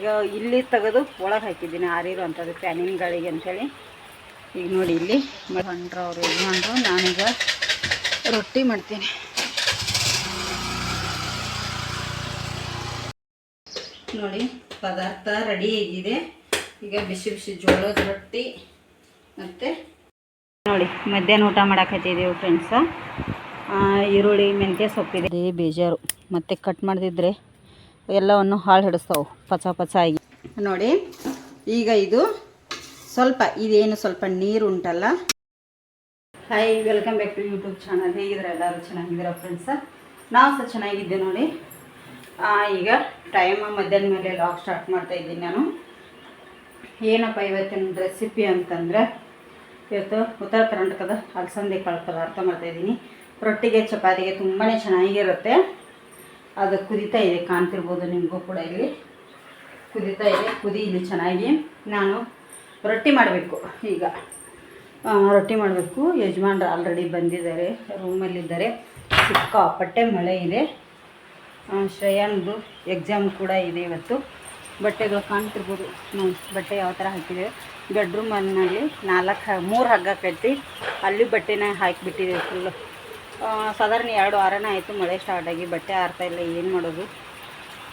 ಈಗ ಇಲ್ಲಿ ತೆಗೆದು ಒಳಗೆ ಹಾಕಿದ್ದೀನಿ, ಆರಿರೋ ಅಂಥದ್ದು ಪ್ಯಾನಿಂಗ್ಗಳಿಗೆ ಅಂಥೇಳಿ. ಈಗ ನೋಡಿ ಇಲ್ಲಿ ಮಳ್ಕೊಂಡ್ರು ಅವರು ಇದು ಮಾಡ್ರು ನಾನೀಗ ರೊಟ್ಟಿ ಮಾಡ್ತೀನಿ. ನೋಡಿ, ಪದಾರ್ಥ ರೆಡಿ ಆಗಿದೆ. ಈಗ ಬಿಸಿ ಬಿಸಿ ಜೋಳದ ರೊಟ್ಟಿ ಮತ್ತು ನೋಡಿ, ಮಧ್ಯಾಹ್ನ ಊಟ ಮಾಡಾಕತ್ತಿದ್ದೀವಿ ಫ್ರೆಂಡ್ಸ ಈರುಳ್ಳಿ, ಮೆಂತ್ಯ ಸೊಪ್ಪಿದೆ. ಬೇಜಾರು. ಮತ್ತೆ ಕಟ್ ಮಾಡದಿದ್ರೆ ಎಲ್ಲವನ್ನು ಹಾಳು ಹಿಡಿಸ್ತಾವೆ ಪಚ ಪಚ ಆಗಿ. ನೋಡಿ ಈಗ ಇದು ಸ್ವಲ್ಪ ಇದೇನು ಸ್ವಲ್ಪ ನೀರು ಉಂಟಲ್ಲ? Hi welcome back to YouTube channel ಹೇಗಿದ್ರೆ ಎಲ್ಲರೂ ಚೆನ್ನಾಗಿದ್ದೀರಾ ಫ್ರೆಂಡ್ಸ ನಾವು ಸಹ ಚೆನ್ನಾಗಿದ್ದೆ ನೋಡಿ. ಆ, ಈಗ ಟೈಮ್ ಮಧ್ಯಾಹ್ನ ಮೇಲೆ ಲಾಗ್ ಸ್ಟಾರ್ಟ್ ಮಾಡ್ತಾ ಇದ್ದೀನಿ ನಾನು. ಏನಪ್ಪ ಇವತ್ತಿನ ರೆಸಿಪಿ ಅಂತಂದರೆ ಇವತ್ತು ಉತ್ತರ ಕರ್ನಾಟಕದ ಅಲಸಂದೆ ಕಾಳು ಪದಾರ್ಥ ಮಾಡ್ತಾಯಿದ್ದೀನಿ ರೊಟ್ಟಿಗೆ ಚಪಾತಿಗೆ ತುಂಬಾ ಚೆನ್ನಾಗಿರುತ್ತೆ. ಅದು ಕುದೀತಾ ಇದೆ, ಕಾಣ್ತಿರ್ಬೋದು ನಿಮಗೂ ಕೂಡ ಇಲ್ಲಿ. ಕುದೀತಾ ಇದೆ, ಕುದಿ ಇಲ್ಲಿ ಚೆನ್ನಾಗಿ. ನಾನು ರೊಟ್ಟಿ ಮಾಡಬೇಕು ಈಗ. ರೊಟ್ಟಿ ಮಾಡಬೇಕು. ಯಜಮಾನ್ರು ಆಲ್ರೆಡಿ ಬಂದಿದ್ದಾರೆ ರೂಮಲ್ಲಿದ್ದಾರೆ ಸಿಕ್ಕಾಪಟ್ಟೆ ಮಳೆ ಇದೆ. ಶ್ರೇಯಾನ್ದು ಎಕ್ಸಾಮ್ ಕೂಡ ಇದೆ ಇವತ್ತು. ಬಟ್ಟೆಗಳು ಕಾಣ್ತಿರ್ಬೋದು. ನಾವು ಬಟ್ಟೆ ಯಾವ ಥರ ಹಾಕಿದ್ದೇವೆ ಬೆಡ್ರೂಮಲ್ಲಿ ನಾಲ್ಕು, ಮೂರು ಹಗ್ಗ ಕಟ್ಟಿ, ಅಲ್ಲಿ ಬಟ್ಟೆನ ಹಾಕಿಬಿಟ್ಟಿದ್ದೇವೆ ಫುಲ್ಲು ಸಾಧಾರಣ ಎರಡು ವಾರನೇ ಆಯಿತು, ಮಳೆ ಸ್ಟಾರ್ಟ್ ಆಗಿ, ಬಟ್ಟೆ ಆರ್ತಾ ಇಲ್ಲ, ಏನು ಮಾಡೋದು?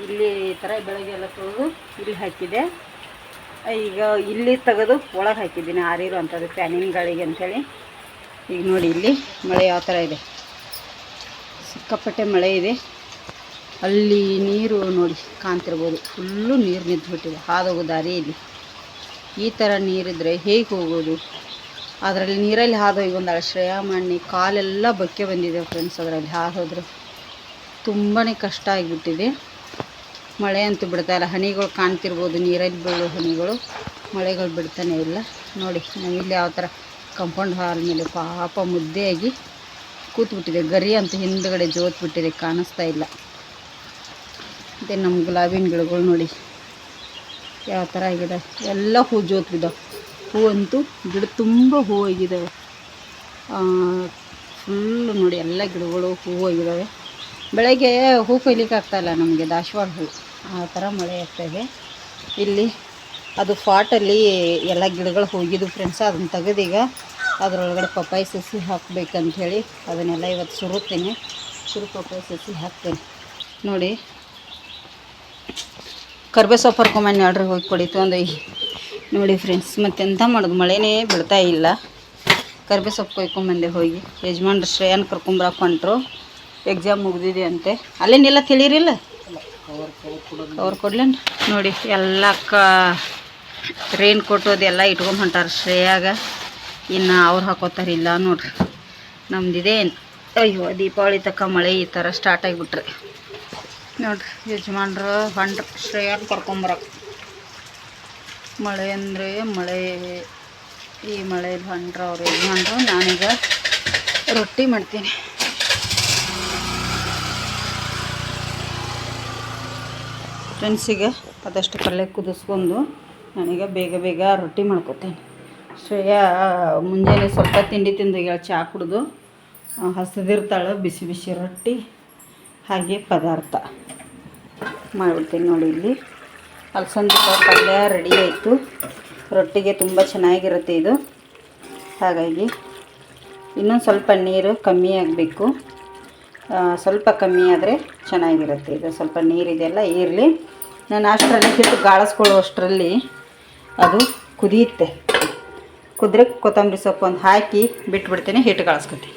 ಇಲ್ಲಿ ಈ ಥರ ಬೆಳಗ್ಗೆ ಎಲ್ಲ ತೊಳೆದು ಇಲ್ಲಿ ಹಾಕಿದೆ. ಈಗ ಇಲ್ಲಿ ತೆಗೆದು ಒಳಗೆ ಹಾಕಿದ್ದೀನಿ ಆರಿರೋ ಅಂಥದ್ದು ಗಾಳಿಗೆ ಅಂಥೇಳಿ ಈಗ ನೋಡಿ ಇಲ್ಲಿ ಮಳೆ ಯಾವ ಥರ ಇದೆ. ಸಿಕ್ಕಾಪಟ್ಟೆ ಮಳೆ ಇದೆ. ಅಲ್ಲಿ ನೀರು ನೋಡಿ ಕಾಣ್ತಿರ್ಬೋದು. ಫುಲ್ಲು ನೀರು ನಿಂತ್ಬಿಟ್ಟಿದೆ. ಹಾದೋಗೋ ದಾರಿ ಇಲ್ಲಿ. ಈ ಥರ ನೀರಿದ್ದರೆ ಹೇಗೆ ಹೋಗೋದು? ಅದರಲ್ಲಿ ನೀರಲ್ಲಿ ಹಾದು ಈಗ ಒಂದು ಅಳಶ್ರಯ ಮಣ್ಣಿ, ಕಾಲೆಲ್ಲ ಬಕ್ಕೆ ಬಂದಿದೆ ಫ್ರೆಂಡ್ಸ್ ಅದರಲ್ಲಿ ಹಾದೋದ್ರೆ ತುಂಬಾ ಕಷ್ಟ ಆಗಿಬಿಟ್ಟಿದೆ. ಮಳೆ ಅಂತೂ ಬಿಡ್ತಾ ಇಲ್ಲ. ಹನಿಗಳು ಕಾಣ್ತಿರ್ಬೋದು, ನೀರಲ್ಲಿ ಬೀಳೋ ಹನಿಗಳು. ಮಳೆಗಳು ಬಿಡ್ತಾನೆ ಇಲ್ಲ. ನೋಡಿ ನಾವಿಲ್ಲಿ ಯಾವ ಥರ ಕಂಪೌಂಡ್ ಹಾಲ್ ಮೇಲೆ ಪಾಪ ಮುದ್ದೆಯಾಗಿ ಕೂತ್ಬಿಟ್ಟಿದೆ. ಗರಿ ಅಂತೂ ಹಿಂದ್ಗಡೆ ಜೋತ್ ಬಿಟ್ಟಿದೆ ಕಾಣಿಸ್ತಾ ಇಲ್ಲ. ಮತ್ತು ನಮ್ಮ ಗುಲಾಬಿನ ಗಿಡಗಳು ನೋಡಿ, ಯಾವ ಥರ ಆಗಿದೆ. ಎಲ್ಲ ಹೂ ಜೋತ್ ಬಿದ್ದಾವೆ ಹೂ ಅಂತೂ ಗಿಡ ತುಂಬ ಹೂ ಆಗಿದ್ದಾವೆ ಫುಲ್ಲು ನೋಡಿ ಎಲ್ಲ ಗಿಡಗಳು ಹೂವು ಆಗಿದ್ದಾವೆ ಬೆಳಗ್ಗೆ ಹೂ ಕೊಯ್ಲಿಕ್ಕೆ ಆಗ್ತಾಯಿಲ್ಲ ನಮಗೆ ದಾಸವಾಳ ಹೂ. ಆ ಥರ ಮಳೆ ಆಗ್ತಾಯಿದೆ ಇಲ್ಲಿ ಅದು ಫಾಟಲ್ಲಿ ಎಲ್ಲ ಗಿಡಗಳು ಹೋಗಿದ್ದು ಫ್ರೆಂಡ್ಸ್ ಅದನ್ನು ತೆಗೆದೀಗ ಅದರೊಳಗಡೆ ಪಪ್ಪಾಯಿ ಸಸಿ ಹಾಕಬೇಕಂಥೇಳಿ ಹೇಳಿ ಅದನ್ನೆಲ್ಲ ಇವತ್ತು ಸುರುತ್ತೇನೆ. ಸುರು ಪಪ್ಪಾಯಿ ಸಸಿ ಹಾಕ್ತೇನೆ. ನೋಡಿ ಕರ್ಬೇ ಸೊಪ್ಪು ಹರ್ಕೊಂಬನ್ನಿ ಹೋಗಿ ಕೊಡಿತು ಒಂದು ನೋಡಿ ಫ್ರೆಂಡ್ಸ್ ಮತ್ತೆ ಎಂಥ ಮಾಡೋದು? ಮಳೆನೇ ಬಿಡ್ತಾ ಇಲ್ಲ. ಕರ್ಬೇ ಸೊಪ್ಪು ಕೊಯ್ಕೊಂಬಂದೆ ಹೋಗಿ. ಯಜಮಾನ್ರು ಶ್ರೇಯನ್ ಕರ್ಕೊಂಬರಕ್ಕೆ ಹೊಂಟ್ರು. ಎಕ್ಸಾಮ್ ಮುಗಿದಿದೆ ಅಂತೆ ಅಲ್ಲೇನಿಲ್ಲ ತಿಳಿರಿಲ್ಲ? ಅವ್ರು ಕೊಡ್ಲೇನು? ನೋಡಿ, ಎಲ್ಲ ಕ ರೇನ್ ಕೋಟು ಅದೆಲ್ಲ ಇಟ್ಕೊಂಡ್ ಹೊಂಟಾರ ಶ್ರೇಯಾಗ. ಇನ್ನು ಅವ್ರು ಹಾಕೋತಾರ ಇಲ್ಲ ನೋಡ್ರಿ. ನಮ್ದಿದೆ ಅಯ್ಯೋ, ದೀಪಾವಳಿ ತಕ್ಕ ಮಳೆ ಈ ಥರ ಸ್ಟಾರ್ಟ್ ಆಗಿಬಿಟ್ರಿ. ನೋಡ್ರಿ, ಯಜಮಾನ್ರು ಹೊಂಟ್ರು. ಶ್ರೇಯಾನ್ ಕರ್ಕೊಂಬರಕ್ಕೆ ಮಳೆ ಅಂದರೆ ಮಳೆ. ಈ ಮಳೆ ಬಂದ್ರೆ ಅವ್ರು ಯಜಮಾನ್ರು ನಾನೀಗ ರೊಟ್ಟಿ ಮಾಡ್ತೀನಿ. ಫ್ರೆಂಡ್ಸಿಗೆ ಅದಷ್ಟು ಪಲ್ಯ ಕುದಿಸ್ಕೊಂಡು ನಾನೀಗ ಬೇಗ ಬೇಗ ರೊಟ್ಟಿ ಮಾಡ್ಕೊತೀನಿ. ಶ್ರೇಯಾ, ಮುಂಜಾನೆ ಸ್ವಲ್ಪ ತಿಂಡಿ ತಿಂದು ಈಗ ಚಹಾ ಕುಡಿದು ಹಸಿದಿರ್ತಾಳೆ, ಬಿಸಿ ಬಿಸಿ ರೊಟ್ಟಿ, ಹಾಗೆ ಪದಾರ್ಥ. ಮಾಡಿಬಿಡ್ತೀನಿ ನೋಡಿ ಇಲ್ಲಿ. ಅಲಸಂದಿ ಕಾಳು ಪಲ್ಯ ರೆಡಿ ಆಯಿತು. ರೊಟ್ಟಿಗೆ ತುಂಬ ಚೆನ್ನಾಗಿರುತ್ತೆ ಇದು. ಹಾಗಾಗಿ ಇನ್ನೊಂದು ಸ್ವಲ್ಪ ನೀರು ಕಮ್ಮಿ ಆಗಬೇಕು. ಸ್ವಲ್ಪ ಕಮ್ಮಿ ಆದರೆ ಚೆನ್ನಾಗಿರುತ್ತೆ ಇದು. ಸ್ವಲ್ಪ ನೀರಿದೆಲ್ಲ ಇರಲಿ. ನಾನು ಅಷ್ಟರಲ್ಲಿ ಹಿಟ್ಟು ಗಾಳಿಸ್ಕೊಳ್ಳುವಷ್ಟರಲ್ಲಿ ಅದು ಕುದಿಯುತ್ತೆ. ಕುದ್ರೆ ಕೊತ್ತಂಬರಿ ಸೊಪ್ಪು ಒಂದು ಹಾಕಿ ಬಿಟ್ಬಿಡ್ತೀನಿ, ಹಿಟ್ಟು ಗಾಳಿಸ್ಕೊತೀನಿ.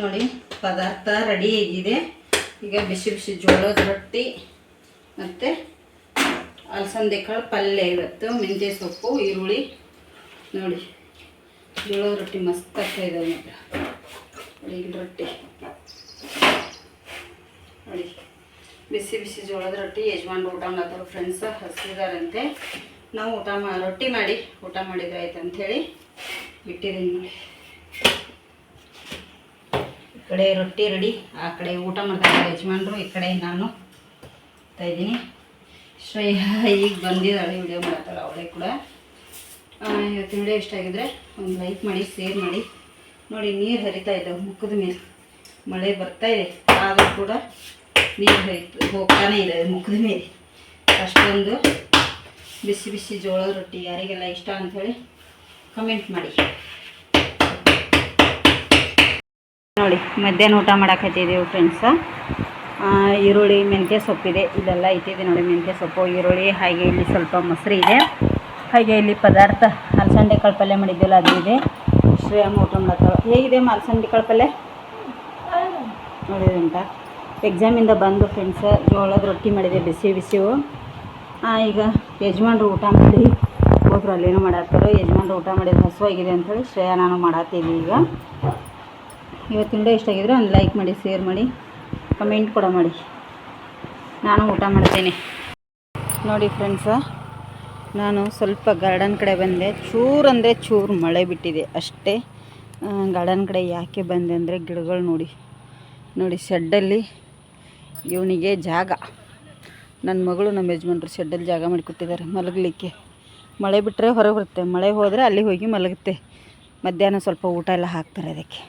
ನೋಡಿ, ಪದಾರ್ಥ ರೆಡಿ ಆಗಿದೆ. ಈಗ ಬಿಸಿ ಬಿಸಿ ಜೋಳದ ರೊಟ್ಟಿ ಮತ್ತು ಅಲಸಂದೆ ಕಾಳು ಪಲ್ಯ ಇವತ್ತು, ಮೆಂತ್ಯ ಸೊಪ್ಪು, ಈರುಳ್ಳಿ. ನೋಡಿ, ಜೋಳದ ರೊಟ್ಟಿ ಮಸ್ತ್ ಆಗ್ತಾ ಇದೆ ನೋಡಿ. ರೊಟ್ಟಿ. ನೋಡಿ, ಬಿಸಿ ಬಿಸಿ ಜೋಳದ ರೊಟ್ಟಿ. ಯಜಮಾನ್ ಊಟ ಮಾಡ್ತಾರೆ ಫ್ರೆಂಡ್ಸ್ ಹಸಿದಾರಂತೆ ನಾವು ಊಟ ಮಾ, ರೊಟ್ಟಿ ಮಾಡಿ ಊಟ ಮಾಡಿದ್ರೆ ಆಯ್ತು ಅಂಥೇಳಿ ಬಿಟ್ಟಿದ್ದೀನಿ ನೋಡಿ. ಈ ಕಡೆ ರೊಟ್ಟಿ ರೆಡಿ, ಆ ಕಡೆ ಊಟ ಮಾಡ್ತಾರೆ ಯಜಮಾನ್ರು, ಈ ಕಡೆ ನಾನು ಇದ್ದೀನಿ. ಶ್ರೇಯಾ ಈಗ ಬಂದಿದ್ದಾಳೆ ವಿಡಿಯೋ ಮಾಡ್ತಾಳೆ ಅವಳೇ ಕೂಡ. ಇವತ್ತು ವಿಡಿಯೋ ಇಷ್ಟ ಆಗಿದ್ರೆ ಒಂದು ಲೈಕ್ ಮಾಡಿ ಶೇರ್ ಮಾಡಿ. ನೋಡಿ, ನೀರು ಹರಿತಾ ಇದ್ದಾವೆ ಮುಖದ ಮೇಲೆ. ಮಳೆ ಬರ್ತಾ ಇದೆ, ಆದರೂ ಕೂಡ ನೀರು ಹರಿತು, ಹೋಗ್ತಾನೆ ಇದೆ ಮುಖದ ಮೇಲೆ. ಅಷ್ಟೊಂದು ಬಿಸಿ ಬಿಸಿ ಜೋಳ ರೊಟ್ಟಿ ಯಾರಿಗೆಲ್ಲ ಇಷ್ಟ ಅಂಥೇಳಿ ಕಮೆಂಟ್ ಮಾಡಿ. ನೋಡಿ, ಮಧ್ಯಾಹ್ನ ಊಟ ಮಾಡಾಕತ್ತಿದ್ದೀವಿ ಫ್ರೆಂಡ್ಸ ಈರುಳ್ಳಿ, ಮೆಂತ್ಯ ಸೊಪ್ಪಿದೆ. ಇದೆಲ್ಲ ಇಟ್ಟಿದೆ ನೋಡಿ, ಮೆಂತ್ಯ ಸೊಪ್ಪು, ಈರುಳ್ಳಿ, ಹಾಗೆ ಇಲ್ಲಿ ಸ್ವಲ್ಪ ಮೊಸರು ಇದೆ. ಹಾಗೆ ಇಲ್ಲಿ ಪದಾರ್ಥ ಅಲಸಂಡೆ ಕಾಳು ಪಲ್ಯ ಮಾಡಿದ್ದೆಲ್ಲ, ಅದು ಇದೆ. ಶ್ರೇಯ ಊಟ ಮಾಡ್ತಾವೆ ಹೇಗಿದೆ ಅಲಸಂಡೆ ಕಾಳು ಪಲ್ಯ ನೋಡಿದಂತ ಎಕ್ಸಾಮಿಂದ ಬಂದು ಫ್ರೆಂಡ್ಸ್ ಜೋಳದ ರೊಟ್ಟಿ ಮಾಡಿದೆ, ಬಿಸಿ ಬಿಸಿವು ಈಗ ಯಜಮಾನ್ರು ಊಟ ಮಾಡಿ, ಹೋದ್ರು, ಅಲ್ಲೇನೋ ಮಾಡತ್ತಾರೋ ಯಜಮಾನ್ರು ಊಟ ಮಾಡಿದ್ರೆ ಹಸುವಾಗಿದೆ ಅಂಥೇಳಿ ಶ್ರೇಯ ನಾನು ಮಾಡಾತೀನಿ ಈಗ. ಇವತ್ತಿನ ಇಷ್ಟ ಆಗಿದ್ರೆ ಒಂದು ಲೈಕ್ ಮಾಡಿ ಶೇರ್ ಮಾಡಿ. ಕಮೆಂಟ್ ಕೂಡ ಮಾಡಿ. ನಾನು ಊಟ ಮಾಡ್ತೀನಿ. ನೋಡಿ ಫ್ರೆಂಡ್ಸ ನಾನು ಸ್ವಲ್ಪ ಗಾರ್ಡನ್ ಕಡೆ ಬಂದೆ. ಚೂರು ಅಂದರೆ ಚೂರು ಮಳೆ ಬಿಟ್ಟಿದೆ ಅಷ್ಟೇ. ಗಾರ್ಡನ್ ಕಡೆ ಯಾಕೆ ಬಂದೆ ಅಂದರೆ ಗಿಡಗಳು ನೋಡಿ. ನೋಡಿ ಶೆಡ್ಡಲ್ಲಿ ಇವನಿಗೆ ಜಾಗ. ನನ್ನ ಮಗಳು ನಮ್ಮ ಯಜಮಾನ್ರು ಶೆಡ್ಡಲ್ಲಿ ಜಾಗ ಮಾಡಿಕೊಟ್ಟಿದ್ದಾರೆ ಮಲಗಲಿಕ್ಕೆ. ಮಳೆ ಬಿಟ್ಟರೆ ಹೊರಗೆ ಬರುತ್ತೆ. ಮಳೆ ಹೋದರೆ ಅಲ್ಲಿ ಹೋಗಿ ಮಲಗುತ್ತೆ. ಮಧ್ಯಾಹ್ನ ಸ್ವಲ್ಪ ಊಟ ಎಲ್ಲ ಹಾಕ್ತಾರೆ ಅದಕ್ಕೆ.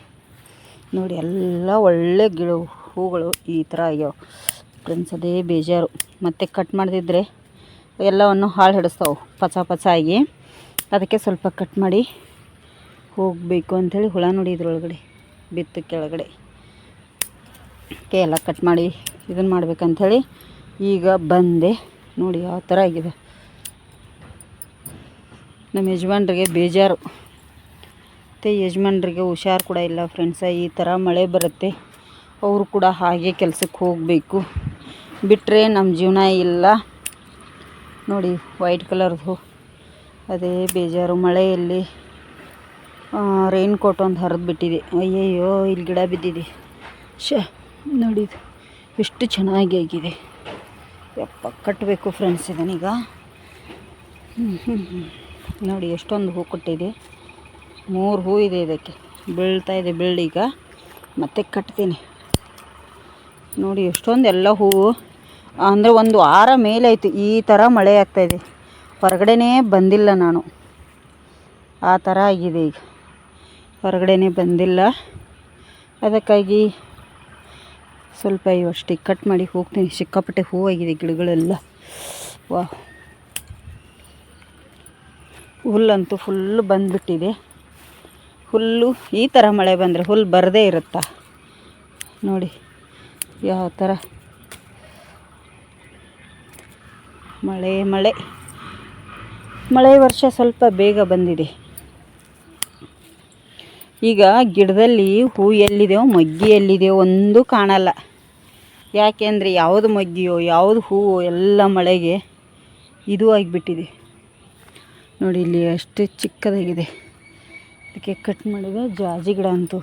ನೋಡಿ ಎಲ್ಲ ಒಳ್ಳೆ ಗಿಡ ಹೂಗಳು ಈ ಥರ ಆಗ್ಯಾವ. ಫ್ರೆಂಡ್ಸ್ ಅದೇ ಬೇಜಾರು. ಮತ್ತೆ ಕಟ್ ಮಾಡದಿದ್ದರೆ ಎಲ್ಲವನ್ನು ಹಾಳು ಹಿಡಿಸ್ತಾವೆ, ಪಚ ಪಚ ಆಗಿ. ಅದಕ್ಕೆ ಸ್ವಲ್ಪ ಕಟ್ ಮಾಡಿ ಹೋಗಬೇಕು ಅಂಥೇಳಿ ಹುಳ ನೋಡಿ ಇದ್ರೊಳಗಡೆ, ಬಿತ್ತು ಕೆಳಗಡೆ. ಅದಕ್ಕೆ ಎಲ್ಲ ಕಟ್ ಮಾಡಿ ಇದನ್ನು ಮಾಡ್ಬೇಕಂಥೇಳಿ ಈಗ ಬಂದೆ. ನೋಡಿ ಯಾವ ಥರ ಆಗಿದೆ. ನಮ್ಮ ಯಜಮಾನ್ರಿಗೆ ಬೇಜಾರು. ಮತ್ತು ಯಜಮಾನ್ರಿಗೆ ಹುಷಾರು ಕೂಡ ಇಲ್ಲ ಫ್ರೆಂಡ್ಸ ಈ ಥರ ಮಳೆ ಬರುತ್ತೆ. ಅವರು ಕೂಡ ಹಾಗೆ ಕೆಲಸಕ್ಕೆ ಹೋಗಬೇಕು. ಬಿಟ್ಟರೆ ನಮ್ಮ ಜೀವನ ಇಲ್ಲ. ನೋಡಿ ವೈಟ್ ಕಲರ್ದು ಅದೇ ಬೇಜಾರು. ಮಳೆಯಲ್ಲಿ ರೈನ್ ಕೋಟ್ ಒಂದು ಹರಿದು ಬಿಟ್ಟಿದೆ. ಅಯ್ಯಯ್ಯೋ, ಇಲ್ಲಿ ಗಿಡ ಬಿದ್ದಿದೆ. ಶ ನೋಡಿ ಎಷ್ಟು ಚೆನ್ನಾಗಿ ಆಗಿದೆ. ಯಪ್ಪ ಕಟ್ಟಬೇಕು ಫ್ರೆಂಡ್ಸ್ ಇದನ್ನೀಗ. ನೋಡಿ, ಎಷ್ಟೊಂದು ಹೂ ಕೊಟ್ಟಿದೆ. ಮೂರು ಹೂ ಇದೆ ಇದಕ್ಕೆ. ಬೀಳ್ತಾ ಇದೆ ಬೀಳೀಗ ಮತ್ತೆ ಕಟ್ತೀನಿ. ನೋಡಿ ಎಷ್ಟೊಂದು ಎಲ್ಲ ಹೂವು. ಅಂದರೆ ಒಂದು ವಾರ ಮೇಲೆ ಆಯಿತು ಈ ಥರ ಮಳೆ ಆಗ್ತಾಯಿದೆ ಹೊರಗಡೆನೇ ಬಂದಿಲ್ಲ ನಾನು. ಆ ಥರ ಆಗಿದೆ ಈಗ. ಹೊರಗಡೆನೇ ಬಂದಿಲ್ಲ. ಅದಕ್ಕಾಗಿ ಸ್ವಲ್ಪ ಇವಷ್ಟಿಗೆ ಕಟ್ ಮಾಡಿ ಹೋಗ್ತೀನಿ. ಸಿಕ್ಕಾಪಟ್ಟೆ ಆಗಿದೆ ಗಿಡಗಳೆಲ್ಲ. ವಾ ಹುಲ್ಲಂತೂ ಫುಲ್ಲು ಬಂದುಬಿಟ್ಟಿದೆ. ಹುಲ್ಲು ಈ ಥರ ಮಳೆ ಬಂದರೆ ಹುಲ್ಲು ಬರದೇ ಇರುತ್ತಾ? ನೋಡಿ. ಯಾವ ಥರ? ಮಳೆ ಮಳೆ. ಮಳೆ ವರ್ಷ ಸ್ವಲ್ಪ ಬೇಗ ಬಂದಿದೆ. ಈಗ ಗಿಡದಲ್ಲಿ ಹೂ ಎಲ್ಲಿದೆಯೋ, ಮೊಗ್ಗಿ ಎಲ್ಲಿದೆಯೋ ಒಂದು ಕಾಣಲ್ಲ. ಯಾಕೆಂದರೆ ಯಾವುದು ಮೊಗ್ಗಿಯೋ, ಯಾವುದು ಹೂವು ಎಲ್ಲ ಮಳೆಗೆ ಇದು ಆಗಿಬಿಟ್ಟಿದೆ. ನೋಡಿ, ಇಲ್ಲಿ ಅಷ್ಟು ಚಿಕ್ಕದಾಗಿದೆ. ಅದಕ್ಕೆ ಕಟ್ ಮಾಡಿದೆ ಜಾಜಿ ಗಿಡ ಅಂತೂ.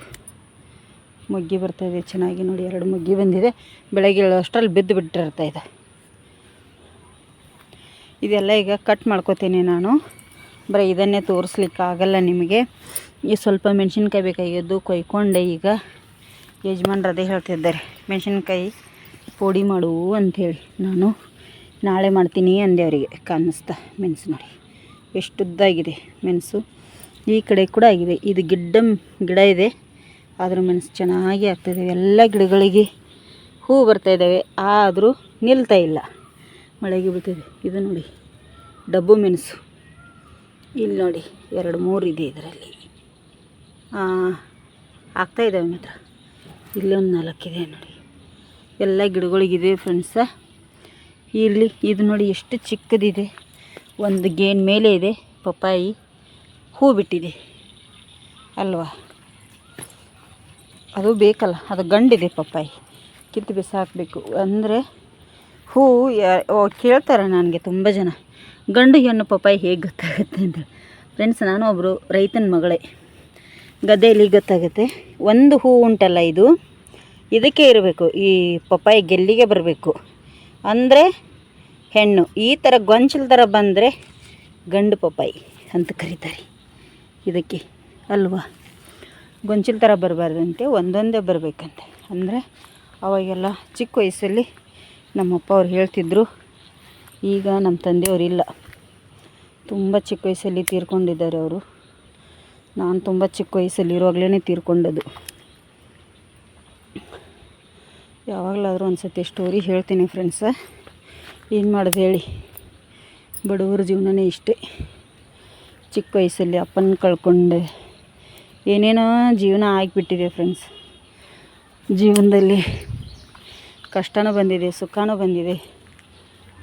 ಮೊಗ್ಗಿ ಬರ್ತಾಯಿದೆ ಚೆನ್ನಾಗಿ ನೋಡಿ ಎರಡು ಮೊಗ್ಗಿ ಬಂದಿದೆ. ಬೆಳಗ್ಗೆ ಅಷ್ಟರಲ್ಲಿ ಬಿದ್ದು ಬಿಟ್ಟಿರ್ತಾ ಇದೆ. ಇದೆಲ್ಲ ಈಗ ಕಟ್ ಮಾಡ್ಕೋತೀನಿ ನಾನು. ಬರೀ ಇದನ್ನೇ ತೋರಿಸ್ಲಿಕ್ಕಾಗಲ್ಲ ನಿಮಗೆ. ಈ ಸ್ವಲ್ಪ ಮೆಣಸಿನ್ಕಾಯಿ ಬೇಕಾಗಿದ್ದು ಕೊಯ್ಕೊಂಡೆ ಈಗ. ಯಜಮಾನ್ರು ಅದೇ ಹೇಳ್ತಿದ್ದಾರೆ. ಮೆಣಸಿನ್ಕಾಯಿ ಪುಡಿ ಮಾಡು ಅಂಥೇಳಿ ನಾನು. ನಾಳೆ ಮಾಡ್ತೀನಿ ಅಂದೆ ಅವರಿಗೆ. ಕಾಣಿಸ್ತಾ ಮೆಣಸು ನೋಡಿ. ಎಷ್ಟುದ್ದಾಗಿದೆ ಮೆಣಸು. ಈ ಕಡೆ ಕೂಡ ಆಗಿದೆ. ಇದು ಗಿಡ್ಡ ಗಿಡ ಇದೆ. ಆದರೂ ಮೆಣಸು ಚೆನ್ನಾಗಿ ಆಗ್ತಾಯಿದೆ ಎಲ್ಲ ಗಿಡಗಳಿಗೆ ಹೂ ಬರ್ತಾ ಇದ್ದಾವೆ. ಆದರೂ ನಿಲ್ತಾ ಇಲ್ಲ. ಮಳೆಗೆ ಬಿಟ್ಟಿದೆ. ಇದು ನೋಡಿ, ಡಬ್ಬು ಮೆಣಸು. ಇಲ್ಲಿ ನೋಡಿ, ಎರಡು ಮೂರು ಇದೆ ಇದರಲ್ಲಿ. ಆಗ್ತಾ ಇದ್ದಾವೆ ಮಾತ್ರ. ಇಲ್ಲೊಂದು ನಾಲ್ಕಿದೆ ನೋಡಿ. ಎಲ್ಲ ಗಿಡಗಳಿಗಿದೆ ಫ್ರೆಂಡ್ಸ ಇಲ್ಲಿ, ಇದು ನೋಡಿ ಎಷ್ಟು ಚಿಕ್ಕದಿದೆ. ಒಂದು ಗೇನ್ ಮೇಲೆ ಇದೆ. ಪಪ್ಪಾಯಿ ಹೂ ಬಿಟ್ಟಿದೆ. ಅಲ್ವಾ? ಅದು ಬೇಕಲ್ಲ, ಅದು ಗಂಡಿದೆ ಪಪ್ಪಾಯಿ. ಕಿತ್ತು ಬಿಸಾಕಬೇಕು. ಅಂದರೆ ಹೂ ಕೇಳ್ತಾರೆ ನನಗೆ ತುಂಬ ಜನ. ಗಂಡು ಹೆಣ್ಣು ಪಪ್ಪಾಯಿ ಹೇಗೆ ಗೊತ್ತಾಗುತ್ತೆ ಅಂತ. ಫ್ರೆಂಡ್ಸ್ ನಾನು ಒಬ್ಬರು ರೈತನ ಮಗಳೇ. ಗದ್ದೆಯಲ್ಲಿ ಗೊತ್ತಾಗುತ್ತೆ. ಒಂದು ಹೂ ಉಂಟಲ್ಲ ಇದು. ಇದಕ್ಕೆ ಇರಬೇಕು. ಈ ಪಪ್ಪಾಯಿ ಗೆಲ್ಲಿಗೆ ಬರಬೇಕು. ಅಂದರೆ ಹೆಣ್ಣು. ಈ ಥರ ಗೊಂಚಲು ಥರ ಬಂದರೆ ಗಂಡು ಪಪ್ಪಾಯಿ ಅಂತ ಕರೀತಾರೆ. ಇದಕ್ಕೆ ಅಲ್ವಾ? ಗೊಂಚಲು ಥರ ಬರಬಾರ್ದಂತೆ, ಒಂದೊಂದೇ ಬರಬೇಕಂತೆ. ಅಂದರೆ ಅವಾಗೆಲ್ಲ ಚಿಕ್ಕ ವಯಸ್ಸಲ್ಲಿ ನಮ್ಮಪ್ಪ ಅವ್ರು ಹೇಳ್ತಿದ್ರು, ಈಗ ನಮ್ಮ ತಂದೆಯವರು ಇಲ್ಲ. ತುಂಬ ಚಿಕ್ಕ ವಯಸ್ಸಲ್ಲಿ ತೀರ್ಕೊಂಡಿದ್ದಾರೆ ಅವರು. ನಾನು ತುಂಬ ಚಿಕ್ಕ ವಯಸ್ಸಲ್ಲಿ ಇರುವಾಗಲೇ ತೀರ್ಕೊಂಡದ್ದು. ಯಾವಾಗಲಾದರೂ ಒಂದು ಸತಿ ಸ್ಟೋರಿ ಹೇಳ್ತೀನಿ ಫ್ರೆಂಡ್ಸ ಏನು ಮಾಡೋದು ಹೇಳಿ? ಬಡವರ ಜೀವನನೇ ಇಷ್ಟೇ. ಚಿಕ್ಕ ವಯಸ್ಸಲ್ಲಿ ಅಪ್ಪನ ಕಳ್ಕೊಂಡೆ. ಏನೇನೋ ಜೀವನ ಆಗಿಬಿಟ್ಟಿದೆ ಫ್ರೆಂಡ್ಸ್ ಜೀವನದಲ್ಲಿ ಕಷ್ಟನೂ ಬಂದಿದೆ, ಸುಖನೂ ಬಂದಿದೆ.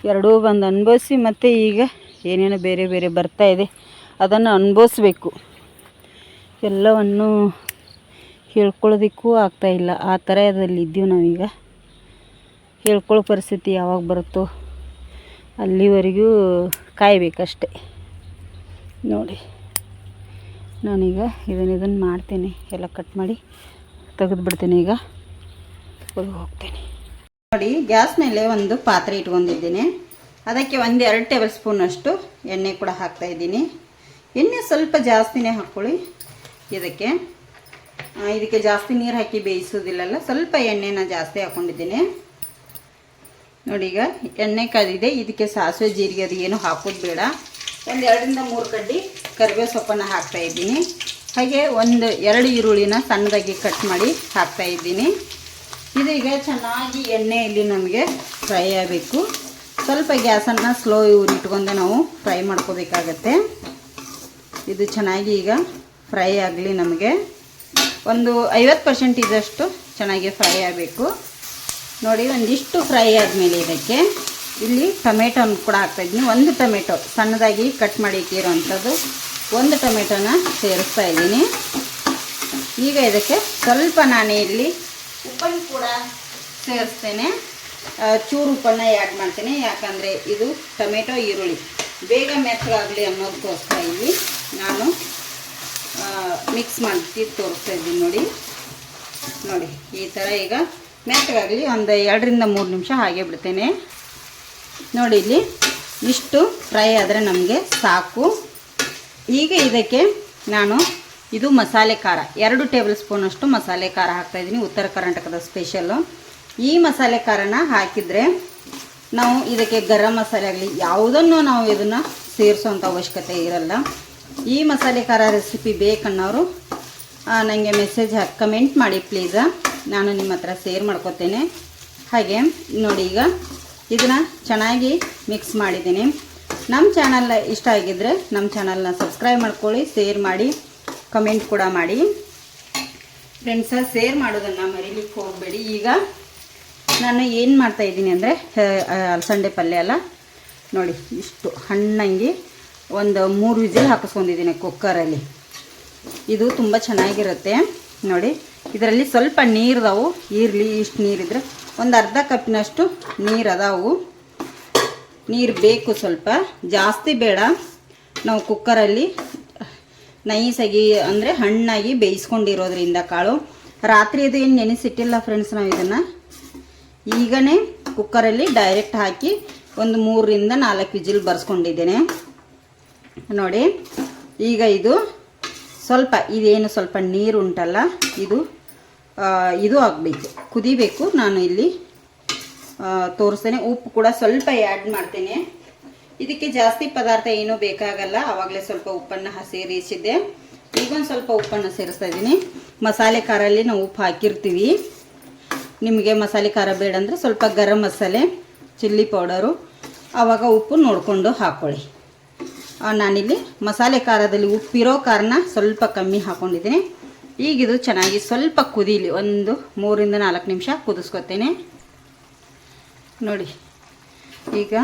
ಎರಡೂ ಬಂದು ಅನುಭವಿಸಿ ಮತ್ತು ಈಗ ಏನೇನೋ ಬೇರೆ ಬೇರೆ ಬರ್ತಾ ಇದೆ, ಅದನ್ನು ಅನುಭವಿಸ್ಬೇಕು. ಎಲ್ಲವನ್ನು ಹೇಳ್ಕೊಳ್ಳೋದಕ್ಕೂ ಆಗ್ತಾಯಿಲ್ಲ ಆ ಥರದಲ್ಲಿ ಇದ್ದೀವಿ ನಾವೀಗ. ಹೇಳ್ಕೊಳ್ಳೋ ಪರಿಸ್ಥಿತಿ ಯಾವಾಗ ಬರುತ್ತೋ ಅಲ್ಲಿವರೆಗೂ ಕಾಯಬೇಕಷ್ಟೆ. ನೋಡಿ. ನಾನೀಗ ಇದನ್ನು ಇದನ್ನು ಮಾಡ್ತೀನಿ. ಎಲ್ಲ ಕಟ್ ಮಾಡಿ ತೆಗೆದು ಬಿಡ್ತೇನೆ ಈಗ. ಹೋಗ್ತೀನಿ. ನೋಡಿ, ಗ್ಯಾಸ್ ಮೇಲೆ ಒಂದು ಪಾತ್ರೆ ಇಟ್ಕೊಂಡಿದ್ದೀನಿ. ಅದಕ್ಕೆ ಒಂದು ಎರಡು ಟೇಬಲ್ ಸ್ಪೂನಷ್ಟು ಎಣ್ಣೆ ಕೂಡ ಹಾಕ್ತಾ ಇದ್ದೀನಿ. ಎಣ್ಣೆ ಸ್ವಲ್ಪ ಜಾಸ್ತಿನೇ ಹಾಕ್ಕೊಳ್ಳಿ ಇದಕ್ಕೆ ಇದಕ್ಕೆ ಜಾಸ್ತಿ ನೀರು ಹಾಕಿ ಬೇಯಿಸೋದಿಲ್ಲಲ್ಲ ಸ್ವಲ್ಪ ಎಣ್ಣೆನ ಜಾಸ್ತಿ ಹಾಕ್ಕೊಂಡಿದ್ದೀನಿ ನೋಡಿ ಈಗ ಎಣ್ಣೆ ಕಾದಿದೆ. ಇದಕ್ಕೆ ಸಾಸಿವೆ, ಜೀರಿಗೆ, ಅದು ಏನು ಹಾಕೋದು ಬೇಡ. ಒಂದು ಎರಡರಿಂದ ಮೂರು ಕಡ್ಡಿ ಕರಿಬೇವು ಸೊಪ್ಪನ್ನು ಹಾಕ್ತಾ ಇದ್ದೀನಿ. ಹಾಗೆ ಒಂದು ಎರಡು ಈರುಳ್ಳಿನ ಸಣ್ಣದಾಗಿ ಕಟ್ ಮಾಡಿ ಹಾಕ್ತಾ ಇದ್ದೀನಿ. ಇದೀಗ ಚೆನ್ನಾಗಿ ಎಣ್ಣೆಯಲ್ಲಿ ನಮಗೆ ಫ್ರೈ ಆಗಬೇಕು. ಸ್ವಲ್ಪ ಗ್ಯಾಸನ್ನು ಸ್ಲೋ ಇಟ್ಕೊಂಡೆ ನಾವು ಫ್ರೈ ಮಾಡ್ಕೋಬೇಕಾಗತ್ತೆ. ಇದು ಚೆನ್ನಾಗಿ ಈಗ ಫ್ರೈ ಆಗಲಿ ನಮಗೆ. ಒಂದು ಐವತ್ತು ಪರ್ಸೆಂಟ್ ಇದ್ದಷ್ಟು ಚೆನ್ನಾಗಿ ಫ್ರೈ ಆಗಬೇಕು. ನೋಡಿ, ಒಂದಿಷ್ಟು ಫ್ರೈ ಆದಮೇಲೆ ಇದಕ್ಕೆ ಇಲ್ಲಿ ಟೊಮೆಟೊನ ಕೂಡ ಹಾಕ್ತಾಯಿದ್ದೀನಿ ಒಂದು ಟೊಮೆಟೊ ಸಣ್ಣದಾಗಿ ಕಟ್ ಮಾಡಿ ಇಟ್ಟಿರೋವಂಥದ್ದು ಒಂದು ಟೊಮೆಟೊನ ಸೇರಿಸ್ತಾ ಇದ್ದೀನಿ. ಈಗ ಇದಕ್ಕೆ ಸ್ವಲ್ಪ ನಾನು ಇಲ್ಲಿ ಉಪ್ಪನ್ನು ಕೂಡ ಸೇರಿಸ್ತೇನೆ. ಚೂರು ಉಪ್ಪನ್ನು ಆ್ಯಡ್ ಮಾಡ್ತೇನೆ. ಯಾಕಂದರೆ ಇದು ಟೊಮೆಟೊ ಈರುಳ್ಳಿ. ಬೇಗ ಮೆತ್ತಗಾಗಲಿ ಅನ್ನೋದಕ್ಕೋಸ್ಕರ ಇಲ್ಲಿ ನಾನು ಮಿಕ್ಸ್ ಮಾಡಿ ತೋರಿಸ್ತಾ ಇದ್ದೀನಿ ನೋಡಿ. ನೋಡಿ, ಈ ಥರ ಈಗ ಮೆತ್ತಗಾಗಲಿ ಒಂದು ಎರಡರಿಂದ ಮೂರು ನಿಮಿಷ ಹಾಗೆ ಬಿಡ್ತೇನೆ. ನೋಡಿ ಇಲ್ಲಿ ಇಷ್ಟು ಫ್ರೈ ಆದರೆ ನಮಗೆ ಸಾಕು. ಈಗ ಇದಕ್ಕೆ ನಾನು ಇದು ಮಸಾಲೆ ಖಾರ, ಎರಡು ಟೇಬಲ್ ಸ್ಪೂನಷ್ಟು ಮಸಾಲೆ ಖಾರ ಹಾಕ್ತಾಯಿದ್ದೀನಿ ಉತ್ತರ ಕರ್ನಾಟಕದ ಸ್ಪೆಷಲ್ಲು ಈ ಮಸಾಲೆ ಖಾರನ ಹಾಕಿದರೆ ನಾವು ಇದಕ್ಕೆ ಗರಂ ಮಸಾಲೆ ಆಗಲಿ, ಯಾವುದನ್ನು ನಾವು ಇದನ್ನು ಸೇರಿಸೋವಂಥ ಅವಶ್ಯಕತೆ ಇರಲ್ಲ. ಈ ಮಸಾಲೆ ಖಾರ ರೆಸಿಪಿ ಬೇಕನ್ನೋರು ನನಗೆ ಮೆಸೇಜ್ ಹಾಕಿ ಕಮೆಂಟ್ ಮಾಡಿ ಪ್ಲೀಸ ನಾನು ನಿಮ್ಮ ಹತ್ರ ಸೇರ್ ಮಾಡ್ಕೊತೇನೆ. ಹಾಗೆ, ನೋಡಿ ಈಗ ಇದನ್ನು ಚೆನ್ನಾಗಿ ಮಿಕ್ಸ್ ಮಾಡಿದ್ದೀನಿ. ನಮ್ಮ ಚಾನಲ್ ಇಷ್ಟ ಆಗಿದ್ದರೆ ನಮ್ಮ ಚಾನಲ್ನ ಸಬ್ಸ್ಕ್ರೈಬ್ ಮಾಡ್ಕೊಳ್ಳಿ ಶೇರ್ ಮಾಡಿ ಕಮೆಂಟ್ ಕೂಡ ಮಾಡಿ. ಫ್ರೆಂಡ್ಸ ಶೇರ್ ಮಾಡೋದನ್ನು ಮರಿಲಿಕ್ಕೆ ಹೋಗಬೇಡಿ. ಈಗ ನಾನು ಏನು ಮಾಡ್ತಾ ಇದ್ದೀನಿ ಅಂದರೆ ಅಲಸಂಡೆ ಪಲ್ಯ ಅಲ್ಲ? ನೋಡಿ, ಇಷ್ಟು ಹಣ್ಣಂಗಿ ಒಂದು ಮೂರು ವಿಜಿಲ್ ಹಾಕಿಸ್ಕೊಂಡಿದ್ದೀನಿ ಕುಕ್ಕರಲ್ಲಿ ಇದು ತುಂಬ ಚೆನ್ನಾಗಿರುತ್ತೆ. ನೋಡಿ ಇದರಲ್ಲಿ ಸ್ವಲ್ಪ ನೀರ್ದಾವು ಇರಲಿ ಇಷ್ಟು ನೀರಿದ್ರೆ ಒಂದು ಅರ್ಧ ಕಪ್ಪಿನಷ್ಟು ನೀರು ಅದಾವು. ನೀರು ಬೇಕು ಸ್ವಲ್ಪ. ಜಾಸ್ತಿ ಬೇಡ. ನಾವು ಕುಕ್ಕರಲ್ಲಿ ನೈಸಾಗಿ ಅಂದರೆ ಹಣ್ಣಾಗಿ ಬೇಯಿಸ್ಕೊಂಡಿರೋದ್ರಿಂದ ಕಾಳು. ರಾತ್ರಿ ಅದು ಏನು ನೆನೆಸಿಟ್ಟಿಲ್ಲ ಫ್ರೆಂಡ್ಸ್ ನಾವು ಇದನ್ನು. ಈಗನೇ ಕುಕ್ಕರಲ್ಲಿ ಡೈರೆಕ್ಟ್ ಹಾಕಿ ಒಂದು ಮೂರರಿಂದ ನಾಲ್ಕು ವಿಜಿಲ್ ಬರ್ಸ್ಕೊಂಡಿದ್ದೇನೆ. ನೋಡಿ, ಈಗ ಇದು ಸ್ವಲ್ಪ, ಇದೇನು ಸ್ವಲ್ಪ ನೀರು ಉಂಟಲ್ಲ, ಇದು ಇದು ಆಗಬೇಕು. ಕುದಿಬೇಕು, ನಾನು ಇಲ್ಲಿ ತೋರಿಸ್ತೇನೆ. ಉಪ್ಪು ಕೂಡ ಸ್ವಲ್ಪ ಆ್ಯಡ್ ಮಾಡ್ತೇನೆ. ಇದಕ್ಕೆ ಜಾಸ್ತಿ ಪದಾರ್ಥ ಏನೂ ಬೇಕಾಗಲ್ಲ. ಆವಾಗಲೇ ಸ್ವಲ್ಪ ಉಪ್ಪನ್ನು ಸೇರಿಸಿದ್ದೆ ಈಗ ಈಗೊಂದು ಸ್ವಲ್ಪ ಉಪ್ಪನ್ನು ಸೇರಿಸ್ತಾ ಇದ್ದೀನಿ. ಮಸಾಲೆ ಖಾರಲ್ಲಿ ನಾವು ಉಪ್ಪು ಹಾಕಿರ್ತೀವಿ. ನಿಮಗೆ ಮಸಾಲೆ ಖಾರ ಬೇಡ ಅಂದರೆ ಸ್ವಲ್ಪ ಗರಂ ಮಸಾಲೆ, ಚಿಲ್ಲಿ ಪೌಡರು ಆವಾಗ ಉಪ್ಪು ನೋಡಿಕೊಂಡು ಹಾಕ್ಕೊಳ್ಳಿ ನಾನಿಲ್ಲಿ ಮಸಾಲೆ ಖಾರದಲ್ಲಿ ಉಪ್ಪಿರೋ ಕಾರಣ ಸ್ವಲ್ಪ ಕಮ್ಮಿ ಹಾಕ್ಕೊಂಡಿದ್ದೀನಿ ಈಗ ಇದು ಚೆನ್ನಾಗಿ ಸ್ವಲ್ಪ ಕುದೀಲಿ, ಒಂದು ಮೂರಿಂದ ನಾಲ್ಕು ನಿಮಿಷ ಕುದಿಸ್ಕೊತೇನೆ. ನೋಡಿ, ಈಗ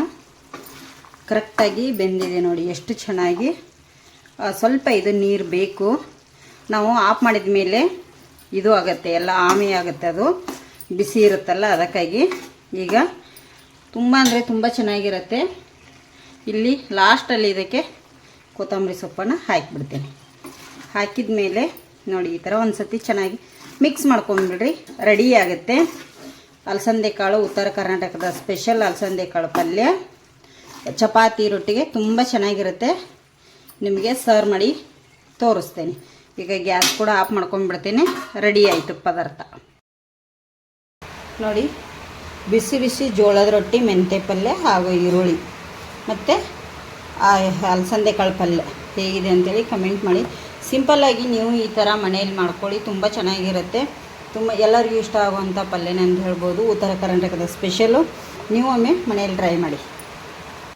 ಕರೆಕ್ಟಾಗಿ ಬೆಂದಿದೆ ನೋಡಿ, ಎಷ್ಟು ಚೆನ್ನಾಗಿ. ಸ್ವಲ್ಪ ಇದು ನೀರು ಬೇಕು. ನಾವು ಆಫ್ ಮಾಡಿದ ಮೇಲೆ ಇದು ಆಗುತ್ತೆ, ಎಲ್ಲ ಆಮೆ ಆಗುತ್ತೆ ಅದು. ಬಿಸಿ ಇರುತ್ತಲ್ಲ, ಅದಕ್ಕಾಗಿ ಈಗ ತುಂಬ ಅಂದರೆ ತುಂಬ ಚೆನ್ನಾಗಿರುತ್ತೆ. ಇಲ್ಲಿ ಲಾಸ್ಟಲ್ಲಿ ಇದಕ್ಕೆ ಕೊತ್ತಂಬರಿ ಸೊಪ್ಪನ್ನು ಹಾಕಿಬಿಡ್ತೇನೆ. ಹಾಕಿದ ಮೇಲೆ ನೋಡಿ, ಈ ಥರ ಒಂದು ಸತಿ ಚೆನ್ನಾಗಿ ಮಿಕ್ಸ್ ಮಾಡ್ಕೊಂಬಿಡ್ರಿ. ರೆಡಿ ಆಗುತ್ತೆ. ಅಲಸಂದೆ ಕಾಳು, ಉತ್ತರ ಕರ್ನಾಟಕದ ಸ್ಪೆಷಲ್ ಅಲಸಂದೆ ಕಾಳು ಪಲ್ಯ. ಚಪಾತಿ ರೊಟ್ಟಿಗೆ ತುಂಬ ಚೆನ್ನಾಗಿರುತ್ತೆ. ನಿಮಗೆ ಸರ್ವ್ ಮಾಡಿ ತೋರಿಸ್ತೇನೆ. ಈಗ ಗ್ಯಾಸ್ ಕೂಡ ಆಫ್ ಮಾಡ್ಕೊಂಡ್ಬಿಡ್ತೇನೆ ರೆಡಿ ಆಯಿತು ಪದಾರ್ಥ. ನೋಡಿ, ಬಿಸಿ ಬಿಸಿ ಜೋಳದ ರೊಟ್ಟಿ ಮೆಂತೆ ಪಲ್ಯ ಹಾಗೂ ಈರುಳ್ಳಿ. ಮತ್ತು ಅಲಸಂದೆ ಕಾಳು ಪಲ್ಯ ಹೇಗಿದೆ ಅಂತೇಳಿ ಕಮೆಂಟ್ ಮಾಡಿ. ಸಿಂಪಲ್ಲಾಗಿ ನೀವು ಈ ಥರ ಮನೆಯಲ್ಲಿ ಮಾಡ್ಕೊಳ್ಳಿ, ತುಂಬ ಚೆನ್ನಾಗಿರುತ್ತೆ. ತುಂಬ ಎಲ್ಲರಿಗೂ ಇಷ್ಟ ಆಗುವಂಥ ಪಲ್ಯನೇ ಅಂತ ಹೇಳ್ಬೋದು. ಉತ್ತರ ಕರ್ನಾಟಕದ ಸ್ಪೆಷಲು ನೀವು ಒಮ್ಮೆ ಮನೆಯಲ್ಲಿ ಟ್ರೈ ಮಾಡಿ.